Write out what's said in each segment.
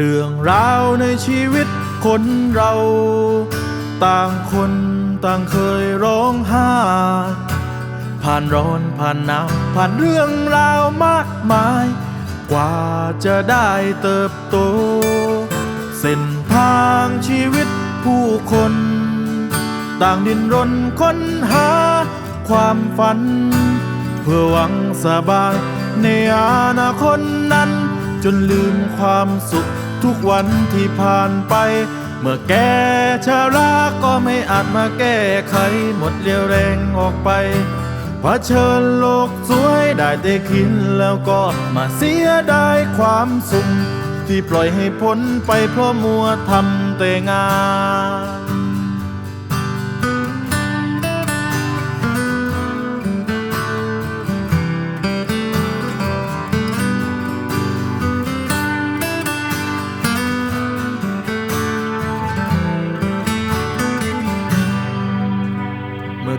เรื่องราวในชีวิตคนเรา ต่างคนต่างเคยร้องไห้ผ่านร้อนผ่านหนาวผ่านเรื่องราวมากมาย กว่าจะได้เติบโต เส้นทางชีวิตผู้คน ต่างดินรนค้นหาความฝัน เพื่อหวังสบายในอนาคตนั้น จนลืมความสุข ทุกวันที่ผ่านไป เมื่อแกชาราก็ไม่อาจมาแก้ไข หมดเรี่ยวแรงออกไปเผชิญโลกสวยได้แต่คินแล้วก็มาเสียดายความสุขที่ปล่อยให้พ้นไปเพราะมัวทำแต่งาน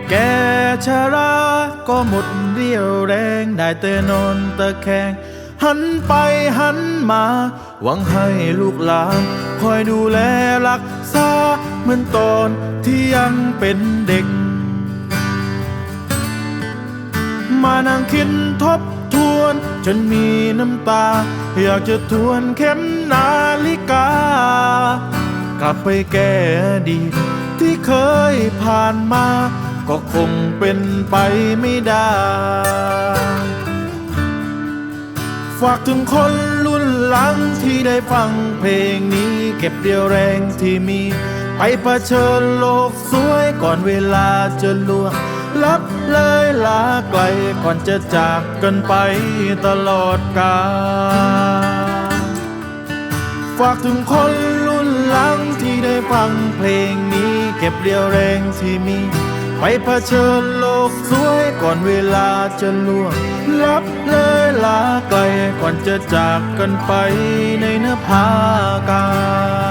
แกชาราก็หมดเรี่ยวแรงได้แต่นอนตะแคง หันไปหันมา หวังให้ลูกหลานคอยดูแลรักษาเหมือนตอนที่ยังเป็นเด็ก มานั่งคิดทบทวนจนมีน้ำตา อยากจะทวนเข็มนาฬิกา กลับไปแก้ดีที่เคยผ่านมา ก็คงเป็นไปไม่ได้ ฝากถึงคนรุ่นหลังที่ได้ฟังเพลงนี้ เก็บเดียวแรงที่มี ไปเผชิญโลกสวยก่อนเวลาจะล่วงลับเลยลาไกลก่อนจะจากกันไปตลอดกาลฝากถึงคนรุ่นหลังที่ได้ฟังเพลงนี้ เก็บเรียวแรงที่มี ไปเผชิญโลกสวยก่อนเวลาจะล่วง ลับเลยลาไกลก่อนจะจากกันไปในนภากา